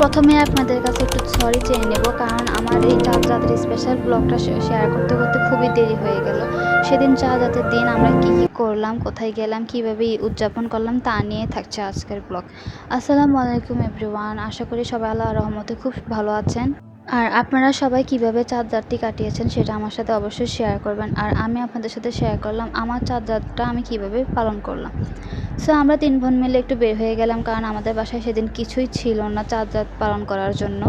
প্রথমে আপনাদের কাছে একটু সরি চেয়ে নেব, কারণ আমার এই চাঁদ রাতের স্পেশাল ব্লগটা শেয়ার করতে করতে খুবই দেরি হয়ে গেল। সেদিন চাঁদ রাতের দিন আমরা কি কি করলাম, কোথায় গেলাম, কীভাবে উদযাপন করলাম তা নিয়ে থাকছে আজকের ব্লগ আসসালামু আলাইকুম এভরিওয়ান আশা করি সবাই আল্লাহ রহমতে খুব ভালো আছেন। আর আপনারা সবাই কীভাবে চাঁদ রাতটি কাটিয়েছেন সেটা আমার সাথে অবশ্যই শেয়ার করবেন। আর আমি আপনাদের সাথে শেয়ার করলাম, আমার চাঁদ রাতটা আমি কীভাবে পালন করলাম। সো আমরা তিন বোন মিলে একটু বের হয়ে গেলাম কারণ আমাদের বাসায় সেদিন কিছুই ছিল না চাঁদ রাত পালন করার জন্য।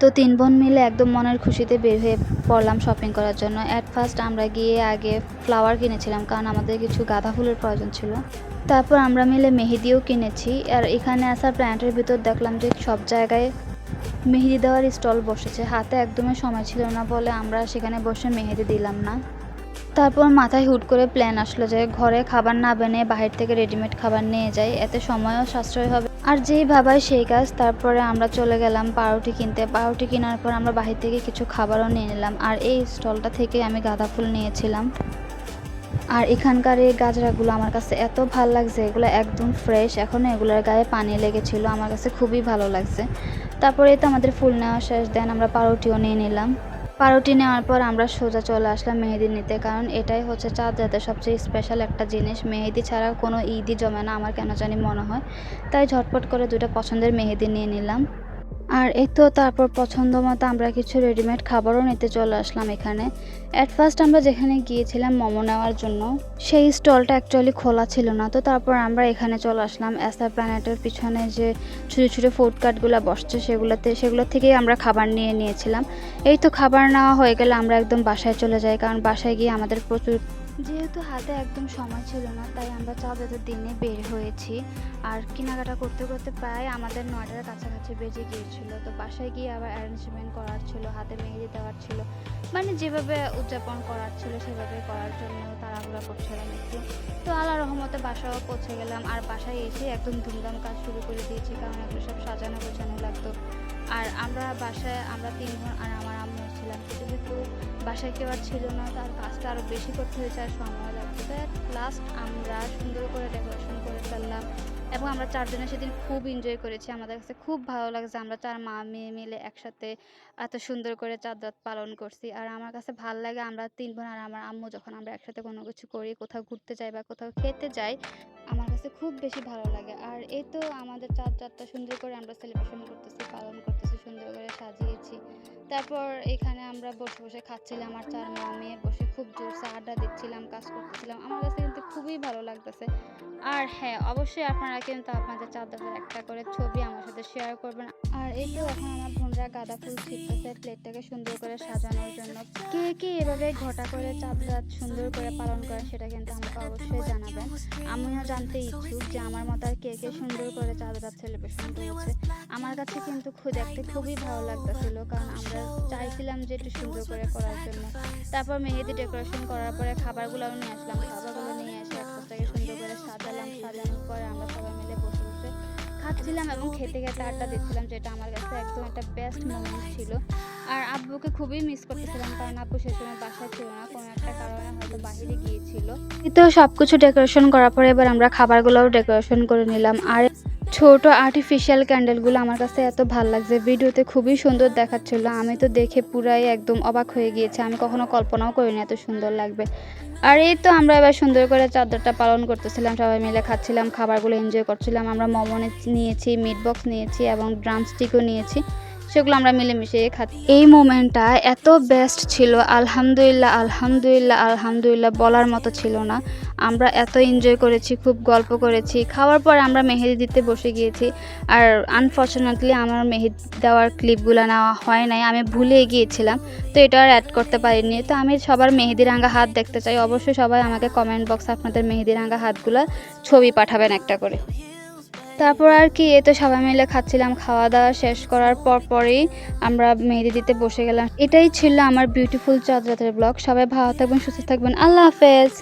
তো তিন বোন মিলে একদম মনের খুশিতে বের হয়ে পড়লাম শপিং করার জন্য। অ্যাট ফার্স্ট আমরা গিয়ে আগে ফ্লাওয়ার কিনেছিলাম কারণ আমাদের কিছু গাঁদা ফুলের প্রয়োজন ছিল। তারপর আমরা মিলে মেহেদিও কিনেছি। আর এখানে আসার প্ল্যান্টের ভিতর দেখলাম যে সব জায়গায় মেহেদি দেওয়ার স্টল বসেছে। হাতে একদমই সময় ছিল না বলে আমরা সেখানে বসে মেহেদি দিলাম না। তারপর মাথায় হুট করে প্ল্যান আসলো যে ঘরে খাবার না বেনে বাহির থেকে রেডিমেড খাবার নিয়ে যাই। এতে সময়ও সাশ্রয় হবে। আর যেই ভাবায় সেই কাজ, তারপরে আমরা চলে গেলাম পাউরুটি কিনতে। পাউরুটি কেনার পর আমরা বাহির থেকে কিছু খাবারও নিয়ে নিলাম। আর এই স্টলটা থেকে আমি গাঁদা ফুল নিয়েছিলাম। আর এখানকার এই গাজরাগুলো আমার কাছে এত ভালো লাগছে, এগুলো একদম ফ্রেশ এখনও এগুলোর গায়ে পানি লেগেছিল, আমার কাছে খুবই ভালো লাগছে। তারপরে তো আমাদের ফুল নেওয়া শেষ দেন আমরা পাউরুটিও নিয়ে নিলাম। পাউরুটি নেওয়ার পর আমরা সোজা চলে আসলাম মেহেদি নিতে, কারণ এটাই হচ্ছে চাঁদ রাতের সবচেয়ে স্পেশাল একটা জিনিস। মেহেদি ছাড়া কোনো ঈদই জমে না, আমার কেন জানি মনে হয়। তাই ঝটপট করে দুটা পছন্দের মেহেদি নিয়ে নিলাম। আর এই তো তারপর পছন্দ মতো আমরা কিছু রেডিমেড খাবারও নিতে চলে আসলাম এখানে। অ্যাট ফার্স্ট আমরা যেখানে গিয়েছিলাম মোমো নেওয়ার জন্য, সেই স্টলটা অ্যাকচুয়ালি খোলা ছিল না। তো তারপর আমরা এখানে চলে আসলাম। অ্যাসার প্ল্যানেটের পিছনে যে ছোটো ছোটো ফুড কার্টগুলো বসছে, সেগুলোতে সেগুলো থেকেই আমরা খাবার নিয়ে নিয়েছিলাম। এই তো খাবার নেওয়া হয়ে গেলে আমরা একদম বাসায় চলে যাই। কারণ বাসায় গিয়ে আমাদের প্রচুর যেহেতু হাতে একদম সময় ছিল না, তাই আমরা চাঁদের দিনে বের হয়েছি। আর কেনাকাটা করতে করতে প্রায় আমাদের নয়টার কাছাকাছি বেজে গিয়েছিল। তো বাসায় গিয়ে আবার অ্যারেঞ্জমেন্ট করার ছিল, হাতে মেহেদি দেওয়ার ছিল। মানে যেভাবে উদযাপন করার ছিল সেভাবে করার জন্য তাড়াহুড়া করছিলাম একটু। তো আল্লাহ রহমতে বাসাও পৌঁছে গেলাম। আর বাসায় এসে একদম ধুমধাম কাজ শুরু করে দিয়েছি, কারণ এগুলো সব সাজানো গোছানো লাগতো। আর আমরা বাসায়, আমরা তিন বোন আর আমার আম্মু ছিলাম। বাসায় কেউ আর ছিল না, তার কাজটা আরও বেশি করতে হয়েছে আর সময় লাগছে। লাস্ট আমরা সুন্দর করে ডেকোরেশন করে ফেললাম এবং আমরা চারজনে সেদিন খুব এনজয় করেছি। আমাদের কাছে খুব ভালো লাগছে আমরা চার মা মেয়ে মিলে একসাথে এত সুন্দর করে চাঁদ রাত পালন করছি। আর আমার কাছে ভালো লাগে আমরা তিন বোন আর আমার আম্মু যখন আমরা একসাথে কোনো কিছু করি, কোথাও ঘুরতে যাই বা কোথাও খেতে যাই, আমার কাছে খুব বেশি ভালো লাগে। আর এই তো আমাদের চাঁদ রাতটা সুন্দর করে আমরা সেলিব্রেশন করতেছি, পালন করতেছি, সুন্দর করে সাজিয়েছি। তারপর এখানে আমরা বসে বসে খাচ্ছিলাম আর চার মা মেয়ে বসে খুব জোরসে আড্ডা দিচ্ছিলাম, কাজ করতেছিলাম। আমার কাছে কিন্তু খুবই ভালো লাগতেছে। আর হ্যাঁ অবশ্যই আপনারা কিন্তু আপনাদের চাঁদাদের একটা করে ছবি আমার সাথে শেয়ার করবেন। আর এই তো এখন আমার বোনরা গাঁদা ফুল ছিটতেছে প্লেটটাকে সুন্দর করে সাজানোর জন্য কে কে এভাবে ঘটা করে চাঁদ সুন্দর করে পালন করে সেটা কিন্তু আমাকে অবশ্যই জানাবেন। আমিও জানতে ইচ্ছুক যে আমার মতো আর কে কে সুন্দর করে চাঁদ সেলিব্রেশন করেছে। আমার কাছে কিন্তু খুব দেখতে খুবই ভালো লাগতেছিল কারণ আমরা চাইছিলাম যে একটু সুন্দর করে করার জন্য। তারপর মেহেদি ডেকোরেশন করার পরে খাবারগুলোও নিয়ে আসলাম, খাবারগুলো নিয়ে এসে একটাকে সুন্দর করে সাজালাম, সাজানোর পরে আমরা সবাই মিলে বসে খাচ্ছিলাম এবং খেতে খেতে আড্ডা দিচ্ছিলাম যেটা আমার কাছে একদম একটা বেস্ট মোমেন্ট ছিল। আর আব্বুকে খুবই মিস করতেছিলাম কারণ আব্বু সে সময় বাসায় ছিল না কোনো একটা কারণে হয়তো বাহিরে গিয়েছিল। তো সব কিছু ডেকোরেশন করার পরে এবার আমরা খাবারগুলোও ডেকোরেশন করে নিলাম। আর ছোট আর্টিফিশিয়াল ক্যান্ডেলগুলো আমার কাছে এত ভালো লাগছে। ভিডিওতে খুবই সুন্দর দেখাচ্ছিল। আমি তো দেখে পুরাই একদম অবাক হয়ে গিয়েছি। আমি কখনো কল্পনাও করিনি এত সুন্দর লাগবে। আর এই তো আমরা এবার সুন্দর করে চাদরটা পালন করতেছিলাম। সবাই মিলে খাচ্ছিলাম, খাবারগুলো এনজয় করছিলাম। আমরা মোমো নিয়েছি মিট বক্স নিয়েছি এবং ড্রাম স্টিকও নিয়েছি। সেগুলো আমরা মিলেমিশে খাচ্ছি। এই মোমেন্টটা এত বেস্ট ছিল। আলহামদুলিল্লাহ আলহামদুলিল্লাহ আলহামদুলিল্লাহ বলার মতো ছিল না। আমরা এত এনজয় করেছি, খুব গল্প করেছি। খাওয়ার পর আমরা মেহেদি দিতে বসে গিয়েছি। আর আনফর্চুনেটলি আমার মেহেদি দেওয়ার ক্লিপগুলো নেওয়া হয় নাই, আমি ভুলে গিয়েছিলাম। তো এটা আর অ্যাড করতে পারিনি। তো আমি সবার মেহেদি রাঙা হাত দেখতে চাই। অবশ্যই সবাই আমাকে কমেন্ট বক্সে আপনাদের মেহেদি রাঙা হাতগুলো ছবি পাঠাবেন একটা করে। তারপর আর কি এ তো সবাই মিলে খাচ্ছিলাম। খাওয়া দাওয়া শেষ করার পর পরেই আমরা মেহেদি দিতে বসে গেলাম। এটাই ছিল আমার বিউটিফুল চাঁদ রাতের ব্লগ সবাই ভালো থাকবেন, সুস্থ থাকবেন। আল্লাহ হাফেজ।